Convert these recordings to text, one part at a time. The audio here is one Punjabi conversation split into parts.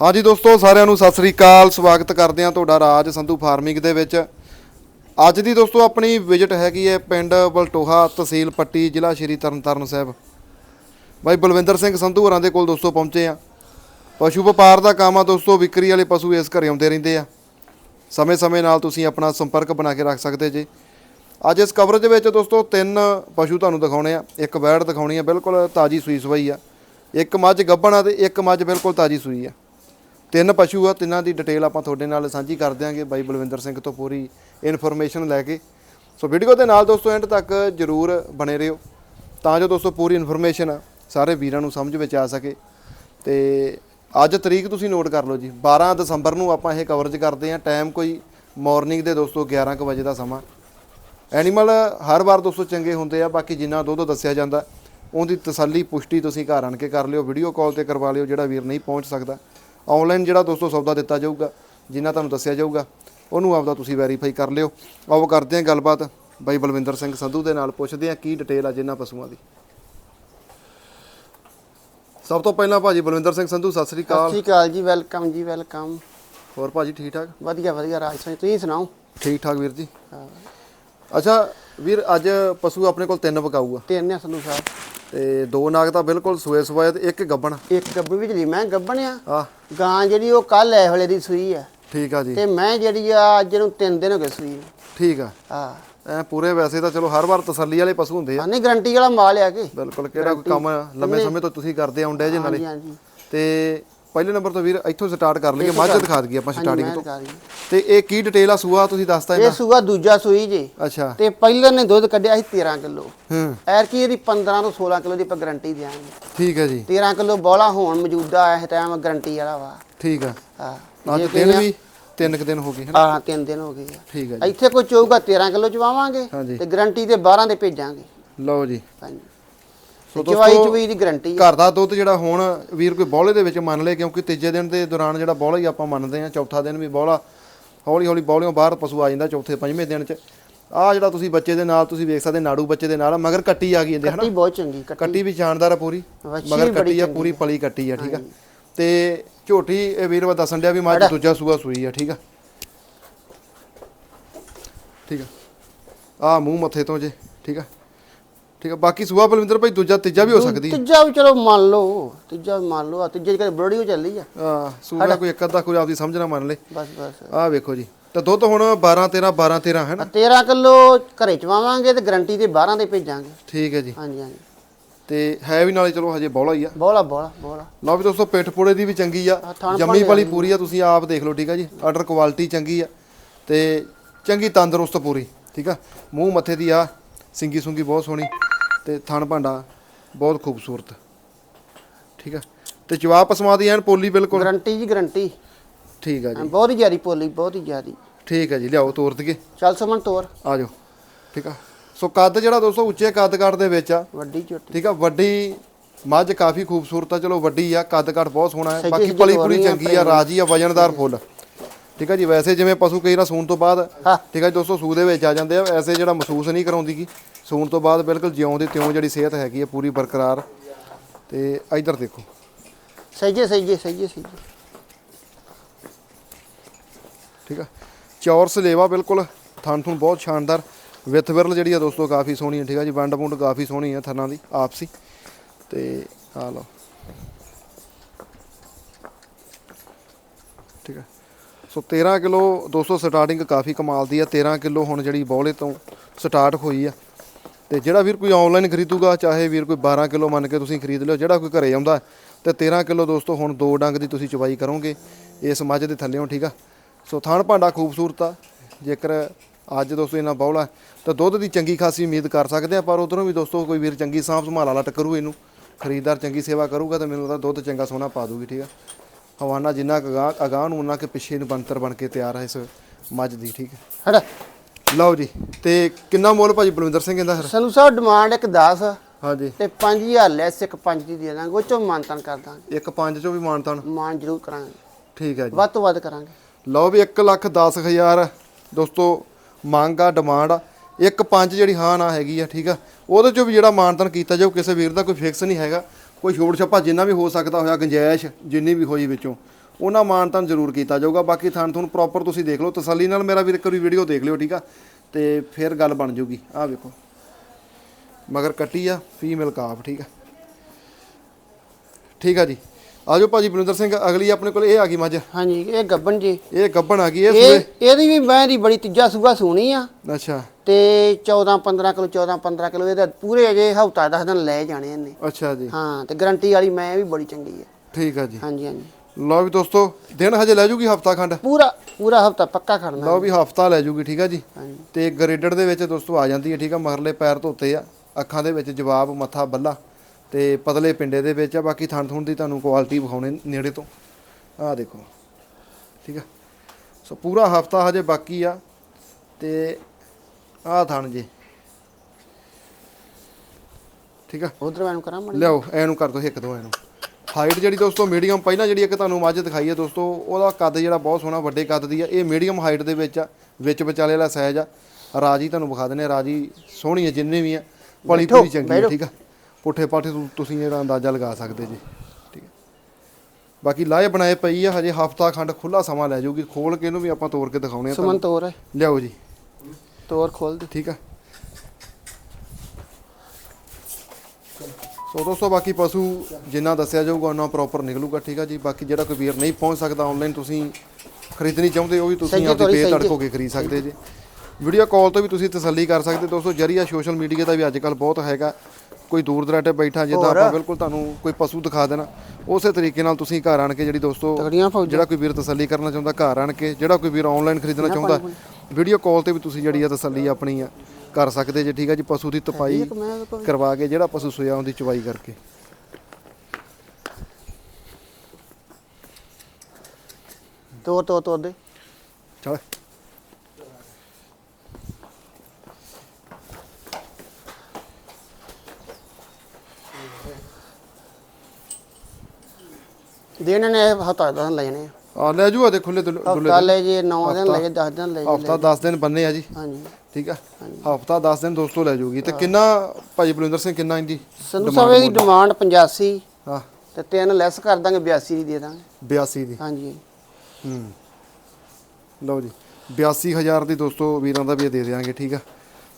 ਹਾਂਜੀ ਦੋਸਤੋ, ਸਾਰਿਆਂ ਨੂੰ ਸਤਿ ਸ੍ਰੀ ਅਕਾਲ। ਸਵਾਗਤ ਕਰਦੇ ਹਾਂ ਤੁਹਾਡਾ ਰਾਜ ਸੰਧੂ ਫਾਰਮਿੰਗ ਦੇ ਵਿੱਚ। ਅੱਜ ਦੀ ਦੋਸਤੋ, ਆਪਣੀ ਵਿਜ਼ਿਟ ਹੈਗੀ ਹੈ ਪਿੰਡ ਬਲਟੋਹਾ ਤਹਿਸੀਲ ਪੱਟੀ, ਜ਼ਿਲ੍ਹਾ ਸ਼੍ਰੀ ਤਰਨਤਾਰਨ ਸਾਹਿਬ। ਬਾਈ ਬਲਵਿੰਦਰ ਸਿੰਘ ਸੰਧੂ ਹੋਰਾਂ ਦੇ ਕੋਲ ਦੋਸਤੋ ਪਹੁੰਚੇ ਆ ਪਸ਼ੂ ਵਪਾਰ ਦਾ ਕੰਮ ਆ ਦੋਸਤੋ, ਵਿਕਰੀ ਵਾਲੇ ਪਸ਼ੂ ਇਸ ਘਰੇ ਆਉਂਦੇ ਰਹਿੰਦੇ ਆ। ਸਮੇਂ-ਸਮੇਂ ਨਾਲ ਤੁਸੀਂ ਆਪਣਾ ਸੰਪਰਕ ਬਣਾ ਕੇ ਰੱਖ ਸਕਦੇ ਜੇ। ਅੱਜ ਇਸ ਕਵਰੇਜ ਵਿੱਚ ਦੋਸਤੋ, ਤਿੰਨ ਪਸ਼ੂ ਤੁਹਾਨੂੰ ਦਿਖਾਉਣੇ ਆ। ਇੱਕ ਵੈੜ ਦਿਖਾਉਣੀ ਆ, ਬਿਲਕੁਲ ਤਾਜੀ ਸੂਈ ਸਵਾਈ ਆ। ਇੱਕ ਮੱਝ ਗੱਭਣ ਆ ਤੇ ਇੱਕ ਮੱਝ ਬਿਲਕੁਲ ਤਾਜੀ ਸੂਈ ਆ। ਤਿੰਨ ਪਸ਼ੂ ਆ, ਤਿੰਨਾਂ ਦੀ ਡਿਟੇਲ ਆਪਾਂ ਤੁਹਾਡੇ ਨਾਲ ਸਾਂਝੀ ਕਰ ਦਿਆਂਗੇ ਬਾਈ ਬਲਵਿੰਦਰ ਸਿੰਘ ਤੋਂ ਪੂਰੀ ਇਨਫੋਰਮੇਸ਼ਨ ਲੈ ਕੇ। ਸੋ ਵੀਡੀਓ ਦੇ ਨਾਲ ਦੋਸਤੋ ਐਂਡ ਤੱਕ ਜਰੂਰ ਬਣੇ ਰਹੋ। ਤਾਂ ਜੋ ਦੋਸਤੋ ਪੂਰੀ ਇਨਫੋਰਮੇਸ਼ਨ ਸਾਰੇ ਵੀਰਾਂ ਨੂੰ ਸਮਝ ਵਿੱਚ ਆ ਸਕੇ। ਤੇ ਅੱਜ ਤਰੀਕ ਤੁਸੀਂ ਨੋਟ ਕਰ ਲਓ ਜੀ 12 ਦਸੰਬਰ ਨੂੰ ਆਪਾਂ ਇਹ ਕਵਰੇਜ ਕਰਦੇ ਹਾਂ। ਟਾਈਮ ਕੋਈ ਮਾਰਨਿੰਗ ਦੇ ਦੋਸਤੋ 11 ਕੁ ਵਜੇ ਦਾ ਸਮਾਂ। ਐਨੀਮਲ ਹਰ ਵਾਰ ਦੋਸਤੋ ਚੰਗੇ ਹੁੰਦੇ ਆ, ਬਾਕੀ ਜਿੰਨਾ ਦੁੱਧ ਦੱਸਿਆ ਜਾਂਦਾ, ਉਹਦੀ ਤਸੱਲੀ, ਪੁਸ਼ਟੀ ਤੁਸੀਂ ਘਰ ਆਣ ਕੇ ਕਰ ਲਿਓ। ਵੀਡੀਓ ਕਾਲ ਤੇ ਕਰਵਾ ਲਿਓ, ਜਿਹੜਾ ਵੀਰ ਨਹੀਂ ਪਹੁੰਚ ਸਕਦਾ। ਆਨਲਾਈਨ ਜਿਹੜਾ ਦੋਸਤੋ ਸੌਦਾ ਦਿੱਤਾ ਜਾਊਗਾ ਜਿੰਨਾ ਤੁਹਾਨੂੰ ਦੱਸਿਆ ਜਾਊਗਾ ਉਹਨੂੰ ਆਪਦਾ ਤੁਸੀਂ ਵੈਰੀਫਾਈ ਕਰ ਲਿਓ। ਆਓ ਕਰਦੇ ਹਾਂ ਗੱਲਬਾਤ। ਬਾਈ ਬਲਵਿੰਦਰ ਸਿੰਘ ਸੰਧੂ ਦੇ ਨਾਲ ਪੁੱਛਦੇ ਹਾਂ ਕੀ ਡਿਟੇਲ ਆ ਜਿਨ੍ਹਾਂ ਪਸ਼ੂਆਂ ਦੀ। ਸਭ ਤੋਂ ਪਹਿਲਾਂ ਭਾਜੀ ਬਲਵਿੰਦਰ ਸਿੰਘ ਸੰਧੂ ਸਤਿ ਸ੍ਰੀ ਸਤਿ ਅਕਾਲ ਸ਼੍ਰੀ ਅਕਾਲ ਜੀ ਵੈਲਕਮ ਜੀ ਵੈਲਕਮ। ਹੋਰ ਭਾਜੀ ਠੀਕ ਠਾਕ? ਵਧੀਆ ਵਧੀਆ ਰਾਜ ਸਿੰਘ ਤੁਸੀਂ ਸੁਣਾਓ? ਠੀਕ ਠਾਕ ਵੀਰ ਜੀ। ਹਾਂ। ਅੱਛਾ ਵੀਰ ਅੱਜ ਪਸ਼ੂ ਆਪਣੇ ਕੋਲ ਤਿੰਨ ਵਿਕਾਊ ਆ ਤਿੰਨ ਆ ਸੰਧੂ ਸਾਹਿਬ। ਤੇ ਦੋ ਨਾਗ ਤਾਂ ਬਿਲਕੁਲ ਸੂਏ ਸਵਾਏ ਤੇ ਇੱਕ ਗੱਬਣ। ਇੱਕ ਗੱਬੂ ਵਿੱਚ ਲਈ ਮੈਂ ਗੱਬਣਿਆ ਆ ਗਾਂ ਜਿਹੜੀ ਉਹ ਕੱਲ ਐ ਵੇਲੇ ਦੀ ਸੂਈ ਆ। ਠੀਕ ਆ ਜੀ। ਤੇ ਮੈਂ ਜਿਹੜੀ ਆ ਅੱਜ ਨੂੰ ਤਿੰਨ ਦਿਨ ਹੋ ਗਏ ਸੂਈ। ਠੀਕ ਆ। ਹਾਂ। ਐ ਪੂਰੇ ਵੈਸੇ ਤਾਂ ਚਲੋ ਹਰ ਵਾਰ ਤਸੱਲੀ ਵਾਲੇ ਪਸ਼ੂ ਹੁੰਦੇ ਆ। ਆਨੇ ਗਰੰਟੀ ਵਾਲਾ ਮਾਲ ਆ ਕੇ। ਬਿਲਕੁਲ ਕਿਹੜਾ ਕੋਈ ਕੰਮ ਲੰਮੇ ਸਮੇਂ ਤੋਂ ਤੁਸੀਂ ਕਰਦੇ ਆਉਂਦੇ ਜੇ ਨਾਲੇ। ਹਾਂਜੀ ਹਾਂਜੀ। ਤੇ ਪਹਿਲੇ ਨੰਬਰ ਤੋਂ ਵੀਰ ਇੱਥੋਂ ਸਟਾਰਟ ਕਰ ਲਈਏ ਮੱਝ ਦਿਖਾ ਦਈਏ ਆਪਾਂ ਸਟਾਰਟਿੰਗ ਤੋਂ। ਤੇ ਇਹ ਕੀ ਡਿਟੇਲ ਆ ਸੂਆ ਤੁਸੀਂ ਦੱਸਤਾ ਇਹ ਸੂਆ ਦੂਜਾ ਸੂਈ ਜੇ। ਅੱਛਾ। ਤੇ ਪਹਿਲਾਂ ਨੇ ਦੁੱਧ ਕੱਢਿਆ ਸੀ 13 ਕਿਲੋ। ਹੂੰ। ਐਰ ਕੀ ਇਹਦੀ 15 ਤੋਂ 16 ਕਿਲੋ ਦੀ ਆਪਾਂ ਗਰੰਟੀ ਦਿਆਂਗੇ। ਠੀਕ ਹੈ ਜੀ। 13 ਕਿਲੋ ਬੋਲਾ ਹੋਣ ਮੌਜੂਦਾ ਇਸ ਟਾਈਮ ਗਰੰਟੀ ਵਾਲਾ ਵਾ। ਠੀਕ ਆ। ਹਾਂ। ਅੱਜ ਦਿਨ ਵੀ ਤਿੰਨ ਕੁ ਦਿਨ ਹੋ ਗਏ ਹਨ? ਹਾਂ ਤਿੰਨ ਦਿਨ ਹੋ ਗਏ ਠੀਕ ਹੈ ਜੀ। ਇੱਥੇ ਕੋਈ ਚੋਊਗਾ 13 ਕਿਲੋ ਚਵਾਵਾਂਗੇ। ਤੇ ਗਰੰਟੀ ਤੇ 12 ਦੇ ਭੇਜਾਂਗੇ। ਲਓ ਜੀ। ਹਾਂਜੀ। ਸੋ ਚਵਾਈ ਚਵਾਈ ਦੀ ਗਰੰਟੀ ਆ ਘਰ ਦਾ ਦੁੱਧ ਜਿਹੜਾ ਹੁਣ ਵੀਰ ਕੋਈ ਬੌਲੇ ਦੇ ਵਿੱਚ ਮੰਨ ਲਏ ਕਿਉਂਕਿ ਤੀਜੇ ਦਿਨ ਦੇ ਦੌਰਾਨ ਜਿਹੜਾ ਬੌਲਾ ਹੀ ਆਪਾਂ ਮੰਨਦੇ ਆ ਚੌਥਾ ਦਿਨ ਵੀ ਬੌਲਾ ਹੌਲੀ ਹੌਲੀ ਬੌਲਿਓਂ ਬਾਹਰ ਪਸ਼ੂ ਆ ਜਾਂਦਾ ਚੌਥੇ ਪੰਜਵੇਂ ਦਿਨ 'ਚ। ਆਹ ਜਿਹੜਾ ਤੁਸੀਂ ਬੱਚੇ ਦੇ ਨਾਲ ਤੁਸੀਂ ਵੇਖ ਸਕਦੇ ਨਾੜੂ ਬੱਚੇ ਦੇ ਨਾਲ ਮਗਰ ਕੱਟੀ ਆ ਗਈ ਜਾਂਦੇ ਹਨਾ? ਕੱਟੀ ਬਹੁਤ ਚੰਗੀ ਕੱਟੀ। ਕੱਟੀ ਵੀ ਸ਼ਾਨਦਾਰ ਆ ਪੂਰੀ ਮਗਰ ਕੱਟੀ ਆ ਪੂਰੀ ਪਲੀ ਕੱਟੀ ਆ ਠੀਕ ਆ? ਤੇ ਝੋਟੀ ਇਹ ਵੀਰ ਵਾ ਦੱਸਣ ਡਿਆ ਵੀ ਮੱਝ ਦੂਜਾ ਸੂਆ ਸੂਈ ਆ ਠੀਕ ਆ? ਠੀਕ ਆ। ਆ ਮੂੰਹ ਮੱਥੇ ਤੋਂ ਜੇ ਠੀਕ ਆ? ਠੀਕ ਆ ਬਾਕੀ ਸੂਆ ਬਲਵਿੰਦਰ ਭਾਈ ਦੂਜਾ ਤੀਜਾ ਵੀ ਹੋ ਸਕਦੀ ਤੀਜਾ ਵੀ ਚਲੋ ਮੰਨ ਲਓ ਤੀਜਾ ਵੀ ਮੰਨ ਲਓ ਆ ਤੀਜੇ ਕਦੇ ਬਰੜੀ ਹੋ ਚੱਲੀ ਆ। ਆ ਸੂਆ ਕੋਈ ਇੱਕ ਅੱਧਾ ਕੋਈ ਆਪਦੀ ਸਮਝ ਨਾ ਮੰਨ ਲੇ। ਬਸ ਬਸ। ਆ ਵੇਖੋ ਜੀ ਤਾਂ ਦੁੱਧ ਹੁਣ 12 13 12 13 ਹੈ ਨਾ? 13 ਕਿਲੋ ਘਰੇ ਚਵਾਵਾਂਗੇ ਤੇ ਗਰੰਟੀ ਤੇ 12 ਦੇ ਭੇਜਾਂਗੇ। ਠੀਕ ਹੈ ਜੀ। ਹਾਂਜੀ ਹਾਂਜੀ। ਤੇ ਹੈ ਵੀ ਨਾਲੇ ਚਲੋ ਹਜੇ ਬੌਲਾ ਹੀ ਆ। ਬੋਲਾ ਬੋਲਾ ਬੋਲਾ। ਲਓ ਵੀ ਦੋਸਤੋ ਪਿੱਠ ਪੋੜੇ ਦੀ ਵੀ ਚੰਗੀ ਆ। ਜੰਮੀ ਵਾਲੀ ਪੂਰੀ ਆ ਤੁਸੀਂ ਆਪ ਦੇਖ ਲਓ ਠੀਕ ਆ ਜੀ। ਆਰਡਰ ਕੁਆਲਿਟੀ ਚੰਗੀ ਆ। ਤੇ ਚੰਗੀ ਤੰਦਰੁਸਤ ਪੂਰੀ ਠੀਕ ਆ। ਮੂੰਹ ਮੱਥੇ ਦੀ ਆ ਸਿੰਗੀ ਸੁੰਗੀ ਬਹੁਤ ਸੋਹਣੀ। ਤੇ ਥਣ ਭਾਂਡਾ ਬਹੁਤ ਖੂਬਸੂਰਤ। ਠੀਕ ਆ? ਤੇ ਜਵਾਬ ਪਸਮਾ ਦੀ ਐਨ ਪੋਲੀ ਬਿਲਕੁਲ? ਗਰੰਟੀ ਜੀ ਗਰੰਟੀ। ਠੀਕ ਆ ਜੀ। ਬਹੁਤ ਹੀ ਜ਼ਿਆਦੀ ਪੋਲੀ ਬਹੁਤ ਹੀ ਜ਼ਿਆਦੀ। ਠੀਕ ਆ ਜੀ ਲਿਆਓ ਤੋਰ ਦਈਏ। ਚੱਲ ਸਮਨ ਤੋਰ। ਆ ਜਾਓ। ਠੀਕ ਆ? ਸੋ ਕੱਦ ਜਿਹੜਾ ਦੋਸਤੋ ਉੱਚੇ ਕੱਦ ਕੱਦ ਦੇ ਵਿੱਚ ਆ। ਵੱਡੀ ਝੋਟੀ ਠੀਕ ਆ? ਵੱਡੀ ਮੱਝ ਕਾਫੀ ਖੂਬਸੂਰਤ ਆ। ਚਲੋ ਵੱਡੀ ਆ ਕੱਦ ਕੱਦ ਬਹੁਤ ਸੋਹਣਾ ਹੈ। ਬਾਕੀ ਪਲੀ ਪੂਰੀ ਚੰਗੀ ਆ ਰਾਜੀ ਆ ਵਜਨਦਾਰ ਫੁੱਲ। ਠੀਕ ਆ ਜੀ? ਵੈਸੇ ਜਿਵੇਂ ਪਸ਼ੂ ਕਈ ਵਾਰ ਸੂਣ ਤੋਂ ਬਾਅਦ। ਠੀਕ ਆ ਜੀ ਦੋਸਤੋ ਸੂ ਦੇ ਵਿੱਚ ਆ ਜਾਂਦੇ ਆ। ਐਸੇ ਜਿਹੜਾ ਮਹਿਸੂਸ ਨਹੀਂ ਕਰਾਉਂਦੀਗੀ ਸੂਣ ਤੋਂ ਬਾਅਦ ਬਿਲਕੁਲ ਜਿਉਂ ਦੀ ਤਿਉਂ ਜਿਹੜੀ ਸਿਹਤ ਹੈਗੀ ਆ ਪੂਰੀ ਬਰਕਰਾਰ। ਤੇ ਇਧਰ ਦੇਖੋ। ਸਹੀਏ ਸਹੀਏ ਸਹੀਏ ਸਹੀਏ ਠੀਕ ਆ। ਚੌਰ ਸਲੇਵਾ ਬਿਲਕੁਲ ਥਣ ਥੁਣ ਬਹੁਤ ਸ਼ਾਨਦਾਰ। ਵਿਥ ਵਿਰਲ ਜਿਹੜੀ ਆ ਦੋਸਤੋ ਕਾਫੀ ਸੋਹਣੀ ਹੈ ਠੀਕ ਆ ਜੀ। ਵੰਡ ਵੁੰਡ ਕਾਫੀ ਸੋਹਣੀ ਆ ਥਣਾਂ ਦੀ ਆਪਸੀ। ਤੇ ਆ ਲਓ। ਠੀਕ ਆ। ਸੋ 13 ਕਿਲੋ ਦੋਸਤੋ ਸਟਾਰਟਿੰਗ ਕਾਫੀ ਕਮਾਲ ਦੀ ਆ। 13 ਕਿਲੋ ਹੁਣ ਜਿਹੜੀ ਬੌਲੇ ਤੋਂ ਸਟਾਰਟ ਹੋਈ ਆ। ਤੇ ਜਿਹੜਾ ਵੀਰ ਕੋਈ ਆਨਲਾਈਨ ਖਰੀਦੂਗਾ, ਚਾਹੇ ਵੀਰ ਕੋਈ 12 ਕਿਲੋ ਮੰਨ ਕੇ ਤੁਸੀਂ ਖਰੀਦ ਲਿਓ, ਜਿਹੜਾ ਕੋਈ ਘਰੇ ਆਉਂਦਾ, ਤੇ 13 ਕਿਲੋ ਦੋਸਤੋ ਹੁਣ ਦੋ ਡੰਗ ਦੀ ਤੁਸੀਂ ਚਵਾਈ ਕਰੋਗੇ ਇਸ ਮੱਝ ਦੇ ਥੱਲੇੋਂ, ਠੀਕ ਆ? ਸੋ ਥਾਣ ਭਾਂਡਾ ਖੂਬਸੂਰਤ ਆ। ਜੇਕਰ ਅੱਜ ਦੋਸਤੋ ਇਹਨਾਂ ਬੌਲਾ, ਤਾਂ ਦੁੱਧ ਦੀ ਚੰਗੀ ਖਾਸੀ ਉਮੀਦ ਕਰ ਸਕਦੇ ਆ, ਪਰ ਉਧਰੋਂ ਵੀ ਦੋਸਤੋ ਕੋਈ ਵੀਰ ਚੰਗੀ ਸਾਂਭ ਸੰਭਾਲ ਵਾਲਾ ਟੱਕਰੂ ਇਹਨੂੰ, ਖਰੀਦਦਾਰ ਚੰਗੀ ਸੇਵਾ ਕਰੂਗਾ, ਤਾਂ ਮੈਨੂੰ ਲੱਗਦਾ ਦੁੱਧ ਚੰਗਾ ਸੋਹਣਾ ਪਾ ਦੂਗੀ, ਠੀਕ ਆ? ਹਵਾਨਾ ਜਿੰਨਾ ਕੁ ਅਗਾਂਹ ਅਗਾਂਹ ਨੂੰ ਉਹਨਾਂ ਕੇ ਪਿੱਛੇ ਨੂੰ ਬੰਤਰ ਬਣ ਕੇ ਤਿਆਰ ਹੈ ਇਸ ਮੱਝ ਦੀ, ਠੀਕ ਹੈ ਹੜਾ ਲਓ ਜੀ ਤੇ ਕਿੰਨਾ ਮੁੱਲ ਭਾਜੀ ਬਲਵਿੰਦਰ ਸਿੰਘ ਕਹਿੰਦਾ ਫਿਰ ਸਾਨੂੰ ਸਾਹਿਬ ਡਿਮਾਂਡ ਇੱਕ 10 ਹਾਂਜੀ। ਤੇ 5000 ਲੈਸ ਇੱਕ 5 ਦੀ ਦੇ ਦਾਂਗੇ ਉਹ ਚੋਂ ਮਾਨਤਨ ਕਰ ਦਾਂਗੇ। ਇੱਕ ਪੰਜ ਚੋਂ ਵੀ ਮਾਨਤਾਨ? ਮਾਨ ਜ਼ਰੂਰ ਕਰਾਂਗੇ। ਠੀਕ ਹੈ ਜੀ। ਵੱਧ ਤੋਂ ਵੱਧ ਕਰਾਂਗੇ। ਲਓ ਵੀ 1 ਲੱਖ 10 ਹਜ਼ਾਰ ਦੋਸਤੋ ਮੰਗ ਆ ਡਿਮਾਂਡ ਆ। ਇੱਕ ਪੰਜ ਜਿਹੜੀ ਹਾਂ ਨਾ ਹੈਗੀ ਆ ਠੀਕ ਆ। ਉਹਦੇ ਚੋਂ ਵੀ ਜਿਹੜਾ ਮਾਨਤਨ ਕੀਤਾ ਜਾਊ ਕਿਸੇ ਵੀਰ ਦਾ ਕੋਈ ਫਿਕਸ ਨਹੀਂ ਹੈਗਾ। ਕੋਈ ਛੋੜ ਛੱਪਾ ਜਿੰਨਾ ਵੀ ਹੋ ਸਕਦਾ ਹੋਇਆ ਗੁੰਜਾਇਸ਼ ਜਿੰਨੀ ਵੀ ਹੋਈ ਵਿੱਚੋਂ। ਉਹਨਾਂ ਮਾਨਤਾਨ ਜ਼ਰੂਰ ਕੀਤਾ ਜਾਊਗਾ। ਬਾਕੀ ਥਾਂ ਤੁਹਾਨੂੰ ਪ੍ਰੋਪਰ ਤੁਸੀਂ ਦੇਖ ਲਓ। ਤਸੱਲੀ ਨਾਲ ਮੇਰਾ ਵੀਰ ਇੱਕ ਵਾਰੀ ਵੀਡੀਓ ਦੇਖ ਲਿਓ ਠੀਕ ਆ? ਤੇ ਫਿਰ ਗੱਲ ਬਣ ਜਾਊਗੀ ਆਹ ਵੇਖੋ। ਮਗਰ ਕੱਟੀ ਆ ਫੀਮੇਲ ਕਾਫ ਠੀਕ ਆ? ਠੀਕ ਆ ਜੀ। ਆਜੋ ਭਾਜੀ ਬਲਵਿੰਦਰ ਸਿੰਘ ਅਗਲੀ ਆਪਣੇ ਕੋਲ ਇਹ ਆ ਗਈ ਮੱਝ। ਹਾਂਜੀ ਇਹ ਗੱਬਨ ਜੀ। ਇਹ ਗੱਬਣ ਆ ਗਈ ਇਹ ਇਹ ਸੂਏ ਇਹਦੀ ਵੀ ਮੈਂ ਦੀ ਬੜੀ ਤੀਜਾ ਸੂਆ ਸੋਣੀ ਆ। ਅੱਛਾ। ਤੇ 14 15 ਕਿਲੋ 14 15 ਕਿਲੋ ਇਹਦਾ ਪੂਰੇ ਅਜੇ ਹਫਤਾ ਦਸ ਦਿਨ ਲੈ ਜਾਣੇ ਇਹਨੇ। ਅੱਛਾ ਜੀ। ਹਾਂ ਤੇ ਗਾਰੰਟੀ ਵਾਲੀ ਮੈਂ ਵੀ ਬੜੀ ਚੰਗੀ ਹੈ ਠੀਕ ਆ ਜੀ। ਹਾਂਜੀ ਹਾਂਜੀ। ਲਓ ਵੀ ਦੋਸਤੋ ਦਿਨ ਹਜੇ ਲੈ ਜੂਗੀ ਹਫਤਾ ਖੰਡ? ਪੂਰਾ ਪੂਰਾ ਹਫਤਾ ਪੱਕਾ ਖੜਨਾ ਲਓ ਵੀ ਹਫਤਾ ਲੈ ਜੂਗੀ ਠੀਕ ਆ ਜੀ? ਤੇ ਗ੍ਰੇਡਡ ਦੇ ਵਿੱਚ ਦੋਸਤੋ ਆ ਜਾਂਦੀ ਹੈ ਠੀਕ ਆ ਮਗਰਲੇ ਪੈਰ ਧੋਤੇ ਆ ਅੱਖਾਂ ਦੇ ਵਿੱਚ ਜਵਾਬ ਮੱਥਾ ਬੱਲਾ ਤੇ ਪਤਲੇ ਪਿੰਡੇ ਦੇ ਵਿੱਚ ਆ ਬਾਕੀ ਥਣ ਥੁਣ ਦੀ ਤੁਹਾਨੂੰ ਕੁਆਲਿਟੀ ਵਿਖਾਉਣੇ ਨੇੜੇ ਤੋਂ। ਆਹ ਦੇਖੋ ਠੀਕ ਆ? ਸੋ ਪੂਰਾ ਹਫਤਾ ਹਜੇ ਬਾਕੀ ਆ ਤੇ ਆਹ ਥਣ ਜੀ। ਠੀਕ ਆ? ਉਧਰ ਮੈਨੂੰ ਕਰਾਂ ਮੜੀ ਲਿਆਓ ਐਨੂੰ ਕਰ ਦੋ ਇੱਕ ਦੋ ਐਨੂੰ ਹਾਈਟ ਜਿਹੜੀ ਦੋਸਤੋ ਮੀਡੀਅਮ ਪਹਿਲਾਂ ਜਿਹੜੀ ਇੱਕ ਤੁਹਾਨੂੰ ਮੱਝ ਦਿਖਾਈ ਹੈ ਦੋਸਤੋ ਉਹਦਾ ਕੱਦ ਜਿਹੜਾ ਬਹੁਤ ਸੋਹਣਾ ਵੱਡੇ ਕੱਦ ਦੀ ਆ। ਇਹ ਮੀਡੀਅਮ ਹਾਈਟ ਦੇ ਵਿੱਚ ਆ ਵਿੱਚ ਵਿਚਾਲੇ ਵਾਲਾ ਸਾਈਜ਼ ਆ। ਰਾਜੀ ਤੁਹਾਨੂੰ ਵਿਖਾ ਆ ਰਾਜੀ ਸੋਹਣੀ ਹੈ ਜਿੰਨੇ ਵੀ ਆ ਪਲੀ ਬੈਠੋ, ਪੂਰੀ ਚੰਗੀ ਬੈਠੋ। ਠੀਕ ਆ? ਪੁੱਠੇ ਪਾਠੇ ਤੁਸੀਂ ਇਹਦਾ ਅੰਦਾਜ਼ਾ ਲਗਾ ਸਕਦੇ ਜੀ ਠੀਕ ਹੈ ਬਾਕੀ ਲਾਏ ਬਣਾਏ ਪਈ ਆ ਹਜੇ ਹਫਤਾ ਖੰਡ ਖੁੱਲਾ ਸਮਾਂ ਲੈ ਜਾਊਗੀ ਖੋਲ ਕੇ ਇਹਨੂੰ ਵੀ ਆਪਾਂ ਤੋੜ ਕੇ ਦਿਖਾਉਣੇ ਆ ਸੁਮਨ ਤੋਰ ਹੈ ਤੁਹਾਨੂੰ। ਲਿਆਓ ਜੀ। ਤੋਰ ਖੋਲ ਦੇ। ਠੀਕ ਆ? ਸੋ ਦੋਸਤੋ ਬਾਕੀ ਪਸ਼ੂ ਜਿੰਨਾ ਦੱਸਿਆ ਜਾਊਗਾ ਉਹਨਾਂ ਪ੍ਰੋਪਰ ਨਿਕਲੂਗਾ ਠੀਕ ਆ ਜੀ? ਬਾਕੀ ਜਿਹੜਾ ਕੋਈ ਵੀਰ ਨਹੀਂ ਪਹੁੰਚ ਸਕਦਾ ਆਨਲਾਈਨ ਤੁਸੀਂ ਖਰੀਦਣੀ ਚਾਹੁੰਦੇ ਉਹ ਵੀ ਤੁਸੀਂ ਸਹੀ ਆਪਦੀ ਤੋਰੀ, ਪੇ ਸਹੀ ਤੜਕ ਹੋ। ਕੇ ਖਰੀਦ ਸਕਦੇ ਜੀ। ਵੀਡੀਓ ਕਾਲ ਤੋਂ ਵੀ ਤੁਸੀਂ ਤਸੱਲੀ ਕਰ ਸਕਦੇ। ਦੋਸਤੋ ਜਰੀਆ ਸੋਸ਼ਲ ਮੀਡੀਆ ਦਾ ਵੀ ਅੱਜ ਕੱਲ ਬਹੁਤ ਹੈਗਾ। ਕੋਈ ਦੂਰ ਦਰਾਡੇ ਬੈਠਾ ਜਿੱਦਾਂ। ਆਪਾਂ ਬਿਲਕੁਲ ਤੁਹਾਨੂੰ ਕੋਈ ਪਸ਼ੂ ਦਿਖਾ ਦੇਣਾ ਉਸੇ ਤਰੀਕੇ ਨਾਲ ਤੁਸੀਂ ਘਰ ਆਣ ਕੇ ਜਿਹੜੀ ਦੋਸਤੋ ਜਿਹੜਾ ਕੋਈ ਵੀਰ ਤਸੱਲੀ ਕਰਨਾ ਚਾਹੁੰਦਾ ਘਰ ਆਣ ਕੇ ਜਿਹੜਾ ਕੋਈ ਵੀਰ ਆਨਲਾਈਨ ਖਰੀਦਣਾ ਚਾਹੁੰਦਾ ਵੀਡੀਓ ਕਾਲ ਤੇ ਵੀ ਤੁਸੀਂ ਜਿਹੜੀ ਆ ਤਸੱਲੀ ਆਪਣੀ ਆ। ਕਰ ਸਕਦੇ ਜੇ ਠੀਕ ਆ ਜੀ ਪਸ਼ੂ ਦੀ ਤਪਾਈ ਕਰਵਾ ਕੇ ਜਿਹੜਾ ਪਸ਼ੂ ਸੋਇਆ ਉਹਦੀ ਚਵਾਈ ਕਰਕੇ। ਤੋਰ ਤੋਰ ਤੋਰ ਦੇ ਚਲ। ਦਿਨ ਨੇ ਦਸ ਦਿਨ ਲੈ ਜਾਣੇ ਆ। ਲੈ ਜੂ ਆਦੇ ਖੁੱਲੇ ਦੁੱਲੇ ਹਫਤਾ ਲੈ ਜੇ 9 ਦਿਨ ਲੈ ਜੇ 10 ਦਿਨ ਲੈ ਜੇ ਹਫਤਾ 10 ਦਿਨ ਬੰਨੇ ਆ ਜੀ। ਹਾਂਜੀ। ਠੀਕ ਆ? ਹਫਤਾ 10 ਦਿਨ ਦੋਸਤੋ ਲੈ ਜੂਗੀ। ਤੇ ਕਿੰਨਾ ਭਾਜੀ ਬਲਵਿੰਦਰ ਸਿੰਘ ਕਿੰਨਾ ਇੰਦੀ ਸੰਧੂ ਸਾਹਿਬ ਦੀ ਡਿਮਾਂਡ 85 ਹਾਂ। ਤੇ ਤਿੰਨ ਲੈਸ ਕਰ ਦਾਂਗੇ 82 ਦੀ ਦੇ ਦਾਂਗੇ। 82 ਦੀ। ਹਾਂਜੀ। ਹੂੰ। ਲਓ ਜੀ 82000 ਦੀ ਦੋਸਤੋ ਵੀਰਾਂ ਦਾ ਵੀ ਦੇ ਦੇਵਾਂਗੇ ਠੀਕ ਆ?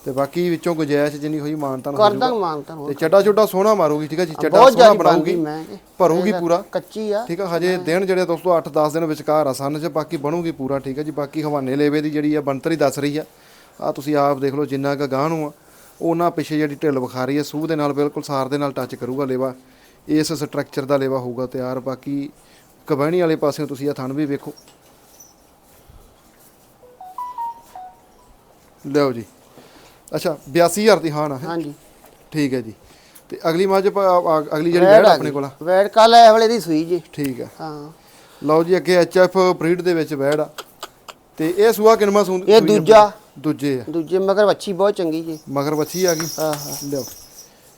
ਤੇ ਬਾਕੀ ਵਿੱਚੋਂ ਗੁੰਜਾਇਸ਼ ਜਿੰਨੀ ਹੋਈ ਮਾਨਤਾ ਕਰ ਦਾਂਗੇ ਮਾਨਤਾ ਤੇ ਚੱਡਾ ਚੁੱਡਾ ਸੋਹਣਾ ਮਾਰੂਗੀ ਠੀਕ ਆ ਜੀ? ਚੱਡਾ ਬਹੁਤ ਸੋਹਣਾ ਜ਼ਿਆਦਾ ਬਣਾਉਗੀ ਬਣਦੀ ਮੈਂ ਕਿ ਭਰੂਗੀ ਪੂਰਾ। ਕੱਚੀ ਆ। ਠੀਕ ਆ ਹਜੇ ਦਿਨ ਜਿਹੜੇ ਦੋਸਤੋ 8-10 ਦਿਨ ਵਿਚਕਾਰ ਆ ਸਨ ਚ ਬਾਕੀ ਬਣੂਗੀ ਪੂਰਾ ਠੀਕ ਆ ਜੀ? ਬਾਕੀ ਹਵਾਨੇ ਲੇਵੇ ਦੀ ਜਿਹੜੀ ਆ ਬਣਤਰ ਹੀ ਦੱਸ ਰਹੀ ਆ। ਆ ਤੁਸੀਂ ਆਪ ਦੇਖ ਲਓ ਜਿੰਨਾ ਕੁ ਗਾਹ ਨੂੰ ਆ ਉਹਨਾਂ ਪਿੱਛੇ ਜਿਹੜੀ ਢਿੱਲ ਵਿਖਾ ਰਹੀ ਹੈ ਸੂਹ ਦੇ ਨਾਲ ਬਿਲਕੁਲ ਸਾਰ ਦੇ ਨਾਲ ਟੱਚ ਕਰੂਗਾ ਲੇਵਾ। ਇਸ ਸਟਰਕਚਰ ਦਾ ਲੇਵਾ ਹੋਊਗਾ ਤਿਆਰ। ਬਾਕੀ ਕਬਹਿਣੀ ਵਾਲੇ ਪਾਸੇ ਤੁਸੀਂ ਆ ਥਣ ਵੀ ਵੇਖੋ। ਲਿਓ ਜੀ। ਅੱਛਾ 82000 ਦੀ ਹਾਂ ਨਾ ਹੈ? ਹਾਂਜੀ। ਠੀਕ ਹੈ ਜੀ। ਤੇ ਅਗਲੀ ਮੱਝ ਆ- ਆ- ਅਗਲੀ ਜਿਹੜੀ ਵੈੜ ਆ ਆਪਣੇ। ਕੋਲ ਆ? ਵੈੜ ਕੱਲ ਇਹ ਵਾਲੇ ਦੀ ਸੂਈ ਜੀ। ਠੀਕ ਹੈ। ਹਾਂ। ਲਓ ਜੀ ਅੱਗੇ ਐਚਐਫ ਬਰੀਡ ਦੇ ਵਿੱਚ ਵੈੜ ਆ। ਤੇ ਇਹ ਸੂਆ ਕਿਨਮਾ ਸੂੰ ਇਹ ਦੂਜਾ। ਦੂਜੇ ਆ। ਦੂਜੇ ਮਗਰ ਵੱਛੀ ਬਹੁਤ ਚੰਗੀ ਜੀ। ਮਗਰ ਬੱਚੀ ਆ ਗਈ। ਆਹਾ ਲਿਓ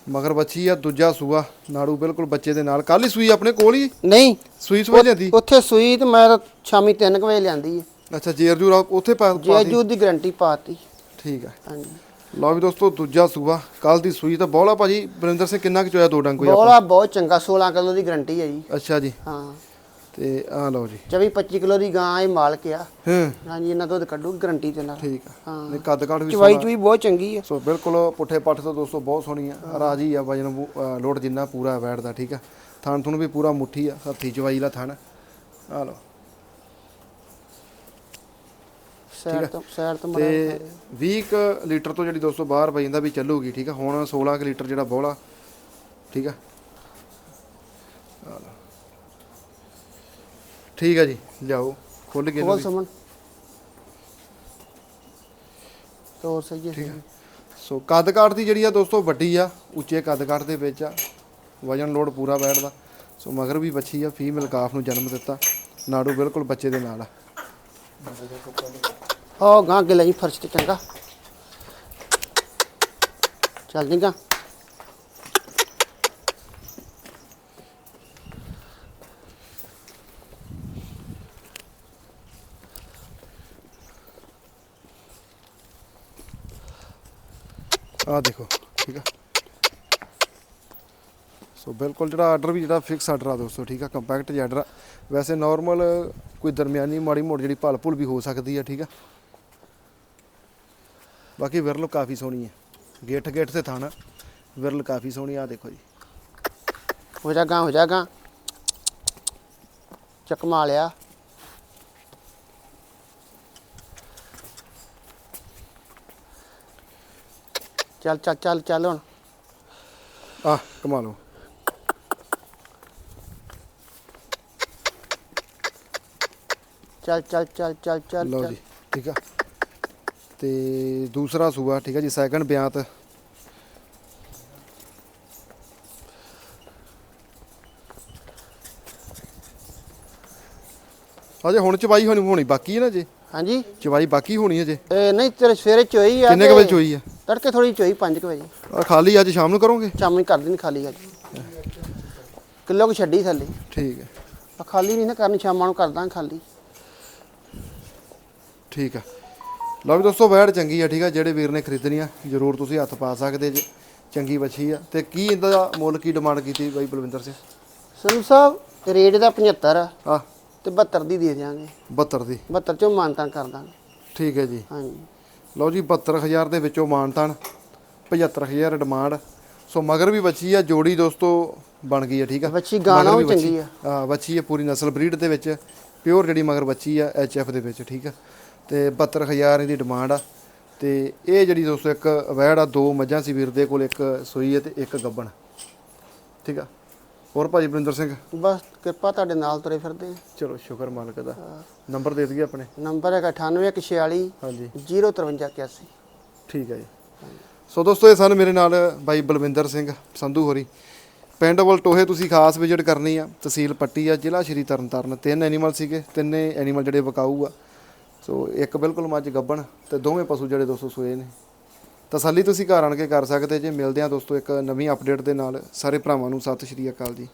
ਮਗਰ ਬੱਚੀ ਆ ਦੂਜਾ ਸੂਆ। ਨਾੜੂ ਬਿਲਕੁਲ ਬੱਚੇ ਦੇ ਨਾਲ। ਕੱਲ ਹੀ ਸੂਈ ਆਪਣੇ ਕੋਲ ਹੀ? ਨਹੀਂ। ਸੂਈ ਸੂਈ ਜਾਂਦੀ ਉੱਥੇ ਸੂਈ ਤੇ ਮੈਂ ਤਾਂ ਸ਼ਾਮੀ 3 ਵਜੇ ਲਿਆਂਦੀ ਹੈ। ਅੱਛਾ ਜੇਰ ਜੂਰ ਉੱਥੇ ਪਾ ਪਾ ਦੀ? ਦੀ ਗਾਰੰਟੀ ਪਾਤੀ ਠੀਕ ਆ ਹਾਂਜੀ। ਲਓ ਵੀ ਦੋਸਤੋ ਦੂਜਾ ਸੂਆ। ਕੱਲ ਦੀ ਸੂਈ ਤਾਂ ਬੋਲਾ ਭਾਜੀ। ਬਰਿੰਦਰ ਸਿੰਘ ਕਿੰਨਾ ਕੁ ਚੋਇਆ ਦੋ ਡੰਗ ਕੋਈ ਆਪਾਂ? ਬੋਲਾ ਬਹੁਤ ਚੰਗਾ 16 ਕਿਲੋ ਦੀ ਗਾਰੰਟੀ ਹੈ ਜੀ। ਅੱਛਾ ਜੀ। ਹਾਂ। ਤੇ ਆ ਲਓ ਜੀ। 24 25 ਕਿਲੋ ਦੀ ਗਾਂ ਇਹ ਮਾਲਕ ਆ। ਹਾਂ। ਹਾਂਜੀ ਇਹਨਾਂ ਦੁੱਧ ਕੱਢੂ ਗਾਰੰਟੀ ਦੇ ਨਾਲ। ਠੀਕ ਆ। ਹਾਂ। ਨੇ ਕੱਦ ਕਾਠ ਵੀ ਚਵਾਈ ਚੁਈ ਬਹੁਤ ਚੰਗੀ ਆ। ਸੋ ਬਿਲਕੁਲ ਪੁੱਠੇ ਪੱਠ ਤੋਂ ਦੋਸਤੋ ਬਹੁਤ ਸੋਹਣੀ ਆ। ਰਾਜੀ ਆ ਵਜਨ ਲੋਡ ਜਿੰਨਾ ਪੂਰਾ ਬੈਠਦਾ ਠੀਕ ਆ। ਥਣ ਥੁਣ ਵੀ ਪੂਰਾ ਮੁੱਠੀ ਆ ਹੱਥੀ ਚਵਾਈ ਦਾ ਥਣ। ਆ ਲਓ। ਸਾਈਡ ਤੋਂ ਸਾਈਡ ਤੋਂ ਮੜਾ ਤੇ 20 ਕੁ ਲੀਟਰ ਤੋਂ ਜਿਹੜੀ ਦੋਸਤੋ ਬਾਹਰ ਪਈ ਜਾਂਦਾ ਵੀ ਚੱਲੂਗੀ ਠੀਕ ਆ? ਹੁਣ 16 ਕੁ ਲੀਟਰ ਜਿਹੜਾ ਬੋਲਾ ਠੀਕ ਆ। ਠੀਕ ਆ ਜੀ ਲਿਆਓ। ਖੁੱਲ ਕੇ ਵੀ। ਸਮਨ ਤੋਰ ਸਹੀ ਹੈ ਠੀਕ ਆ। ਸੋ ਕੱਦ ਕਾਠ ਦੀ ਜਿਹੜੀ ਆ ਦੋਸਤੋ ਵੱਡੀ ਆ ਉੱਚੇ ਕੱਦ ਕਾਠ ਦੇ ਵਿੱਚ ਆ। ਵਜਨ ਲੋਡ ਪੂਰਾ ਬੈਠਦਾ। ਸੋ ਮਗਰ ਵੀ ਬੱਚੀ ਆ ਫੀਮੇਲ ਕਾਫ ਨੂੰ ਜਨਮ ਦਿੱਤਾ। ਨਾੜੂ ਬਿਲਕੁਲ ਬੱਚੇ ਦੇ ਨਾਲ ਆ। ਹੋ ਗਾਂ ਅੱਗੇ ਲੈ ਜੀ ਫਰਸ਼ ਤੇ ਚੰਗਾ। ਚੱਲ ਜੀ ਗਾਂ। ਆ ਦੇਖੋ, ਠੀਕ ਆ। ਸੋ ਬਿਲਕੁਲ ਜਿਹੜਾ ਆਰਡਰ ਵੀ ਜਿਹੜਾ ਫਿਕਸ ਆਰਡਰ ਆ ਦੋਸਤੋ, ਠੀਕ ਆ ਕੰਪੈਕਟ ਜਿਹਾ ਆਰਡਰ ਵੈਸੇ ਨਾਰਮਲ ਕੋਈ ਦਰਮਿਆਨੀ ਮਾੜੀ ਮੋੜ ਜਿਹੜੀ ਭਲ ਭੁਲ ਵੀ ਹੋ ਸਕਦੀ ਆ, ਠੀਕ ਆ। ਬਾਕੀ ਵਿਰਲ ਕਾਫੀ ਸੋਹਣੀ ਹੈ। ਗੇਟ ਗੇਟ ਤੇ ਥਾਣਾ। ਵਿਰਲ ਕਾਫੀ ਸੋਹਣੀ ਆ ਦੇਖੋ ਜੀ। ਹੋ ਜਾ ਗਾਂ ਹੋ ਜਾ ਗਾਂ ਚਕਮਾ ਲਿਆ। ਚੱਲ ਚੱਲ ਚੱਲ ਚੱਲ ਹੁਣ। ਆ ਕਮਾ ਲਓ ਚੱਲ ਚੱਲ ਚੱਲ ਚੱਲ ਚੱਲ ਲਓ। ਜੀ ਠੀਕ ਆ। ਤੇ ਦੂਸਰਾ ਸੂਆ ਠੀਕ ਆ ਜੀ ਸੈਕੰਡ ਬਿਆੰਤ। ਅਜੇ ਹੁਣ ਚਵਾਈ ਹੋਣੀ ਹੋਣੀ ਬਾਕੀ ਹੈ ਨਾ ਜੀ ਹਾਂਜੀ। ਚਵਾਈ ਬਾਕੀ ਹੋਣੀ ਹੈ ਜੇ ਇਹ ਨਹੀਂ ਤੇਰੇ ਸਵੇਰੇ ਚੋਈ ਆ ਕਿੰਨੇ ਕੁ ਵਜੇ ਚੋਈ ਆ? ਤੜਕੇ ਥੋੜੀ ਚੋਈ 5 ਵਜੇ। ਆ ਖਾਲੀ ਅੱਜ ਸ਼ਾਮ ਨੂੰ ਕਰੋਗੇ? ਸ਼ਾਮੀ ਕਰ ਦੇਣੀ ਖਾਲੀ ਅੱਜ। ਕਿਲੋ ਕੁ ਛੱਡੀ ਥੱਲੇ। ਠੀਕ ਹੈ ਆ ਖਾਲੀ ਨਹੀਂ ਨਾ ਕਰਨੀ ਸ਼ਾਮਾਂ ਨੂੰ ਕਰਦਾ ਖਾਲੀ। ਠੀਕ ਆ। ਲਓ ਵੀ ਦੋਸਤੋ ਵੈੜ ਚੰਗੀ ਆ ਠੀਕ ਆ ਜਿਹੜੇ ਵੀਰ ਨੇ ਖਰੀਦਣੀ ਆ ਜਰੂਰ ਤੁਸੀਂ ਹੱਥ ਪਾ ਸਕਦੇ ਜੇ। ਚੰਗੀ ਬੱਚੀ ਆ। ਤੇ ਕੀ ਇਹਦਾ ਮੁੱਲ ਕੀ ਡਿਮਾਂਡ ਕੀਤੀ ਬਾਈ ਬਲਵਿੰਦਰ ਸਿੰਘ? ਸੰਧੂ ਸਾਹਿਬ ਰੇਟ ਦਾ 75 ਆ। ਆ ਤੇ 72 ਦੀ ਦੇ ਦਿਆਂਗੇ। 72 ਦੀ। 72 ਚੋਂ ਮਾਨਤਾਨ ਕਰ ਦਾਂਗੇ। ਠੀਕ ਹੈ ਜੀ। ਹਾਂਜੀ। ਲਓ ਜੀ 72000 ਦੇ ਵਿੱਚੋਂ ਮਾਨਤਾਨ 75000 ਡਿਮਾਂਡ। ਸੋ ਮਗਰ ਵੀ ਬੱਚੀ ਆ ਜੋੜੀ ਦੋਸਤੋ ਬਣ ਗਈ ਆ ਠੀਕ ਆ। ਬੱਚੀ ਗਾਣਾ ਵੀ ਚੰਗੀ ਆ। ਹਾਂ ਬੱਚੀ ਆ ਪੂਰੀ ਨਸਲ ਬਰੀਡ ਦੇ ਵਿੱਚ ਪਿਓਰ ਜਿਹੜੀ ਮਗਰ ਬੱਚੀ ਆ ਐਫ ਦੇ ਵਿੱਚ ਠੀਕ ਆ। ਤੇ 72000 ਇਹਦੀ ਡਿਮਾਂਡ ਆ। ਤੇ ਇਹ ਜਿਹੜੀ ਦੋਸਤੋ ਇੱਕ ਵੈੜ ਆ ਦੋ ਮੱਝਾਂ ਸੀ ਵੀਰ ਦੇ ਕੋਲ ਇੱਕ ਸੂਈ ਹੈ ਤੇ ਇੱਕ ਗੱਬਣ। ਠੀਕ ਆ? ਹੋਰ ਭਾਜੀ ਬਰਿੰਦਰ ਸਿੰਘ? ਬਸ ਕਿਰਪਾ ਤੁਹਾਡੇ ਨਾਲ ਤੁਰੇ ਫਿਰਦੇ ਆ। ਚਲੋ ਸ਼ੁਕਰ ਮਾਲਕ ਦਾ। ਨੰਬਰ ਦੇ ਦਈਏ ਆਪਣੇ? ਨੰਬਰ ਹੈਗਾ 9846 ਹਾਂਜੀ। 05381 ਠੀਕ ਹੈ ਜੀ। ਸੋ ਦੋਸਤੋ ਇਹ ਸਨ ਮੇਰੇ ਨਾਲ ਬਾਈ ਬਲਵਿੰਦਰ ਸਿੰਘ ਸੰਧੂ ਹੋਰੀ। ਪਿੰਡ ਵਲਟੋਹੇ ਤੁਸੀਂ ਖਾਸ ਵਿਜ਼ਿਟ ਕਰਨੀ ਆ ਤਹਿਸੀਲ ਪੱਟੀ ਆ ਜ਼ਿਲ੍ਹਾ ਸ਼੍ਰੀ ਤਰਨਤਾਰਨ। ਤਿੰਨ ਐਨੀਮਲ ਸੀਗੇ ਤਿੰਨੇ ਐਨੀਮਲ ਜਿਹੜੇ ਵਿਕਾਊ ਆ। ਸੋ ਇੱਕ ਬਿਲਕੁਲ ਮੱਝ ਗੱਬਣ ਤੇ ਦੋਵੇਂ ਪਸ਼ੂ ਜਿਹੜੇ ਦੋਸਤੋ ਸੋਏ ਨੇ। ਤਸੱਲੀ ਤੁਸੀਂ ਘਰ ਆਣ ਕੇ ਕਰ ਸਕਦੇ ਜੇ। ਮਿਲਦੇ ਆ ਦੋਸਤੋ ਇੱਕ ਨਵੀਂ ਅਪਡੇਟ ਦੇ ਨਾਲ। ਸਾਰੇ ਭਰਾਵਾਂ ਨੂੰ ਸਤਿ ਸ਼੍ਰੀ ਅਕਾਲ ਜੀ।